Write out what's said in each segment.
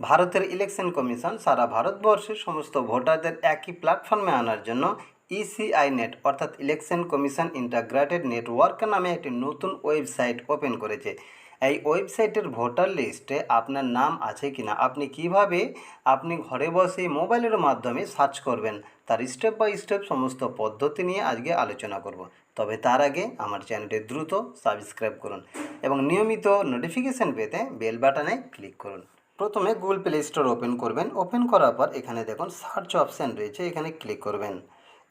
ভারতের election commission সারা ভারতবর্ষের সমস্ত ভোটারদের একই প্ল্যাটফর্মে আনার জন্য E ইসিআই নেট অর্থাৎ ইলেকশন কমিশন ইন্টাগ্রেটেড নেটওয়ার্ক নামে একটি নতুন ওয়েবসাইট ওপেন করেছে। এই ওয়েবসাইটের ভোটার লিস্টে আপনার নাম আছে কিনা, আপনি কীভাবে আপনি ঘরে বসে মোবাইলের মাধ্যমে সার্চ করবেন, তার স্টেপ বাই স্টেপ সমস্ত পদ্ধতি নিয়ে আজকে আলোচনা করব। তবে তার আগে আমার চ্যানেলটি দ্রুত সাবস্ক্রাইব করুন এবং নিয়মিত নোটিফিকেশান পেতে বেল বাটনে ক্লিক করুন। প্রথমে গুগল প্লে স্টোর ওপেন করবেন। ওপেন করার পর এখানে দেখুন সার্চ অপশান রয়েছে, এখানে ক্লিক করবেন।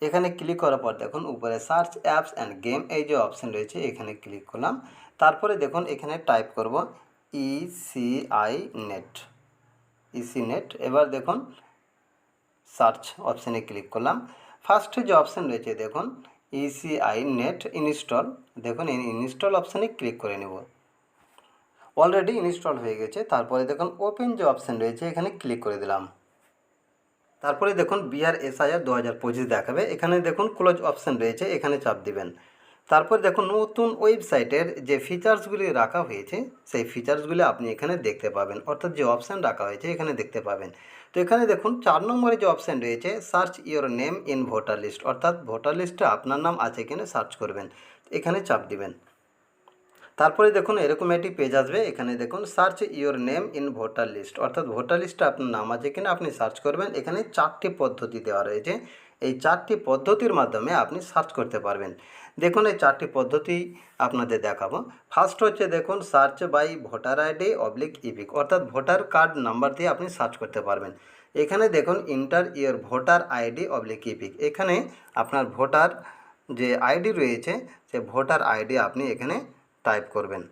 এখানে ক্লিক করার পর দেখুন উপরে সার্চ অ্যাপস অ্যান্ড গেম এই যে অপশান রয়েছে, এখানে ক্লিক করলাম। তারপরে দেখুন এখানে টাইপ করব ইসিআই নেট ইসি নেট এবার দেখুন সার্চ অপশানে ক্লিক করলাম। ফার্স্টে যে অপশান রয়েছে দেখুন ইসিআই নেট ইনস্টল দেখুন ইনস্টল অপশানে ক্লিক করে নেব। অলরেডি ইনস্টল হয়ে গেছে। তারপরে দেখুন ওপেন যে অপশান রয়েছে, এখানে ক্লিক করে দিলাম। তারপরে দেখুন বিআর এসআইআর দু হাজার পঁচিশ দেখাবে। এখানে দেখুন ক্লোজ অপশান রয়েছে, এখানে চাপ দিবেন। তারপর দেখুন নতুন ওয়েবসাইটের যে ফিচার্সগুলি রাখা হয়েছে, সেই ফিচার্সগুলি আপনি এখানে দেখতে পাবেন। অর্থাৎ যে অপশান রাখা হয়েছে, এখানে দেখতে পাবেন। তো এখানে দেখুন চার নম্বরে যে অপশান রয়েছে search your name in voter list অর্থাৎ ভোটার লিস্টে আপনার নাম আছে কিনা সার্চ করবেন। এখানে চাপ দিবেন। তারপরে দেখুন, এরকম একটি পেজ আসবে। এখানে দেখুন search your name in voter list অর্থাৎ ভোটার লিস্টে আপনার নাম আছে কিনা আপনি সার্চ করবেন। এখানে চারটি পদ্ধতি দেওয়া রয়েছে। এই চারটি পদ্ধতির মাধ্যমে আপনি সার্চ করতে পারবেন। দেখুন, এই চারটি পদ্ধতি আপনাদের দেখাবো। ফার্স্ট হচ্ছে দেখুন search by voter ID oblique EPIC অর্থাৎ ভোটার কার্ড নাম্বার দিয়ে আপনি সার্চ করতে পারবেন। এখানে দেখুন enter your voter ID oblique EPIC এখানে আপনার ভোটার যে আইডি রয়েছে, সে ভোটার আইডি আপনি এখানে টাইপ করবেন।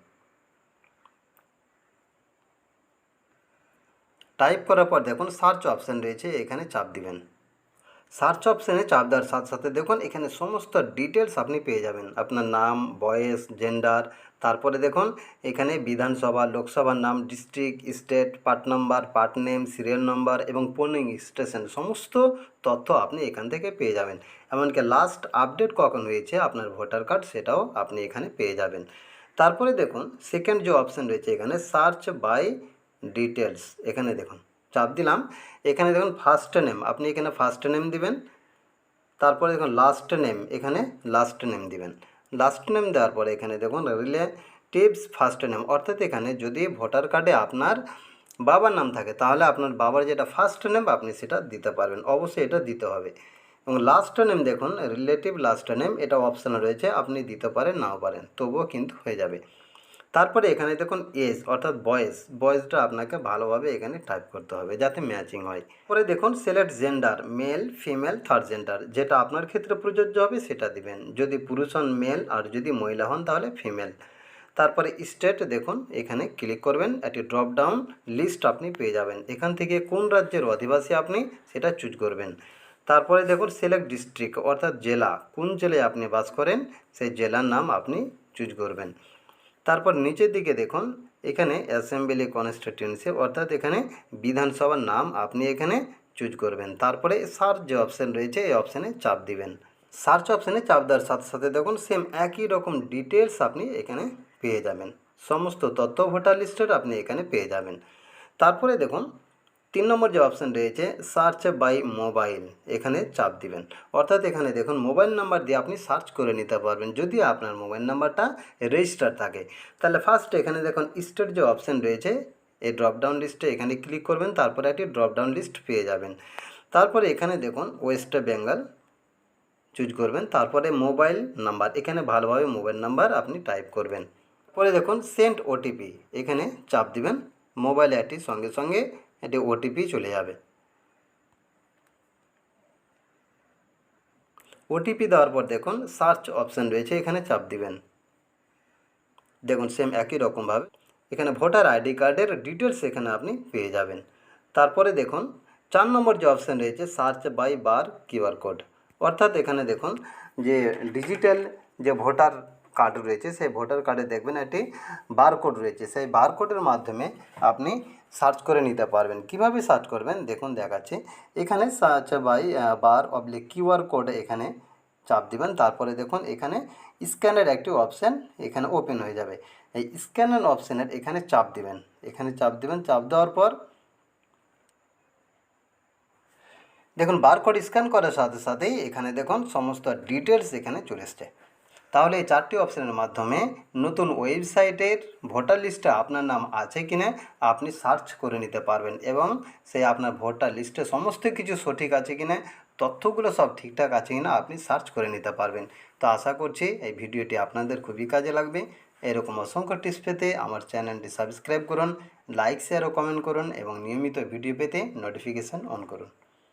টাইপ করার পর দেখুন সার্চ অপশান রয়েছে, এখানে চাপ দিবেন। সার্চ অপশানে চাপ দেওয়ার সাথে সাথে দেখুন এখানে সমস্ত ডিটেলস আপনি পেয়ে যাবেন। আপনার নাম, বয়স, জেন্ডার, তারপরে দেখুন এখানে বিধানসভা, লোকসভার নাম, district, state, part number, part name, serial number এবং পোলিং স্টেশন, সমস্ত তথ্য আপনি এখান থেকে পেয়ে যাবেন। এমনকি লাস্ট আপডেট কখন হয়েছে আপনার ভোটার কার্ড সেটাও আপনি এখানে পেয়ে যাবেন। তারপরে দেখুন সেকেন্ড যে অপশান রয়েছে এখানে সার্চ বাই ডিটেলস এখানে দেখুন, চাপ দিলাম। এখানে দেখুন ফার্স্ট নেম আপনি এখানে ফার্স্ট নেম দিবেন। তারপরে দেখুন লাস্ট নেম এখানে লাস্ট নেম দিবেন। লাস্ট নেম দেওয়ার পরে এখানে দেখুন রিলেটিভস ফার্স্ট নেম অর্থাৎ এখানে যদি ভোটার কার্ডে আপনার বাবার নাম থাকে, তাহলে আপনার বাবার যেটা ফার্স্ট নেম আপনি সেটা দিতে পারবেন। অবশ্যই এটা দিতে হবে। এবং লাস্ট নেম দেখুন রিলেটিভ লাস্ট নেম এটা অপশান রয়েছে, আপনি দিতে পারেন, নাও পারেন, তবুও কিন্তু হয়ে যাবে। তারপরে এখানে দেখুন এজ অর্থাৎ বয়েস, বয়েসটা আপনাকে ভালোভাবে এখানে টাইপ করতে হবে, যাতে ম্যাচিং হয়। পরে দেখুন select gender male female third gender যেটা আপনার ক্ষেত্রে প্রযোজ্য হবে, সেটা দিবেন। যদি পুরুষ হন মেল আর যদি মহিলা হন, তাহলে ফিমেল তারপরে স্টেট দেখুন, এখানে ক্লিক করবেন, একটি ড্রপ ডাউন লিস্ট আপনি পেয়ে যাবেন। এখান থেকে কোন রাজ্যের অধিবাসী আপনি, সেটা চুজ করবেন। তারপরে দেখুন সিলেক্ট ডিস্ট্রিক্ট অর্থাৎ জেলা, কোন জেলায় আপনি বাস করেন, সেই জেলার নাম আপনি চুজ করবেন। তারপর নিচের দিকে দেখুন, এখানে অ্যাসেম্বলি কনস্টিটিউন্সি অর্থাৎ এখানে বিধানসভার নাম আপনি এখানে চুজ করবেন। তারপরে সার্চ যে অপশান রয়েছে, এই অপশানে চাপ দিবেন। সার্চ অপশানে চাপ দেওয়ার সাথে সাথে দেখুন সেম একই রকম ডিটেলস আপনি এখানে পেয়ে যাবেন। সমস্ত তথ্য ভোটার লিস্টের আপনি এখানে পেয়ে যাবেন। তারপরে দেখুন তিন নম্বর যে অপশান রয়েছে সার্চ বাই মোবাইল এখানে চাপ দিবেন। অর্থাৎ এখানে দেখুন মোবাইল নাম্বার দিয়ে আপনি সার্চ করে নিতে পারবেন, যদি আপনার মোবাইল নাম্বারটা রেজিস্টার থাকে। তাহলে ফার্স্ট এখানে দেখুন স্টেট যে অপশান রয়েছে, এই ড্রপডাউন লিস্টে এখানে ক্লিক করবেন, তারপরে একটি ড্রপডাউন লিস্ট পেয়ে যাবেন। তারপরে এখানে দেখুন ওয়েস্ট বেঙ্গল চুজ করবেন, তারপরে মোবাইল নাম্বার এখানে ভালোভাবে মোবাইল নাম্বার আপনি টাইপ করবেন। পরে দেখুন সেন্ড ওটিপি এখানে চাপ দিবেন মোবাইল অ্যাপটির সঙ্গে সঙ্গে এটি ওটিপি চলে যাবে। ওটিপি দেওয়ার পর দেখুন সার্চ অপশান রয়েছে, এখানে চাপ দিবেন। দেখুন সেম একই রকমভাবে এখানে ভোটার আইডি কার্ডের ডিটেলস এখানে আপনি পেয়ে যাবেন। তারপরে দেখুন, চার নম্বর যে অপশান রয়েছে search by bar QR code অর্থাৎ এখানে দেখুন, যে ডিজিটাল যে ভোটার কার্ড রয়েছে, সেই ভোটার কার্ডে দেখবেন একটি বারকোড রয়েছে। সেই বারকোডের মাধ্যমে আপনি সার্চ করে নিতে পারবেন। কীভাবে সার্চ করবেন? দেখুন, দেখাচ্ছি। এখানে search by bar oblique QR code এখানে চাপ দিবেন। তারপরে দেখুন, এখানে স্ক্যানের একটি অপশান এখানে ওপেন হয়ে যাবে। এই স্ক্যানের অপশানের এখানে চাপ দিবেন। এখানে চাপ দিবেন। চাপ দেওয়ার পর দেখুন বারকোড স্ক্যান করার সাথে সাথেই এখানে দেখুন, সমস্ত ডিটেলস এখানে চলে এসছে। তাহলে এই চারটি অপশানের মাধ্যমে নতুন ওয়েবসাইটের ভোটার লিস্টে আপনার নাম আছে কি না আপনি সার্চ করে নিতে পারবেন এবং সেই আপনার ভোটার লিস্টে সমস্ত কিছু সঠিক আছে কি না, তথ্যগুলো সব ঠিকঠাক আছে কি না আপনি সার্চ করে নিতে পারবেন। তো আশা করছি এই ভিডিওটি আপনাদের খুবই কাজে লাগবে। এরকম অসংখ্য টিপস পেতে আমার চ্যানেলটি সাবস্ক্রাইব করুন, লাইক, শেয়ার ও কমেন্ট করুন এবং নিয়মিত ভিডিও পেতে নোটিফিকেশান অন করুন।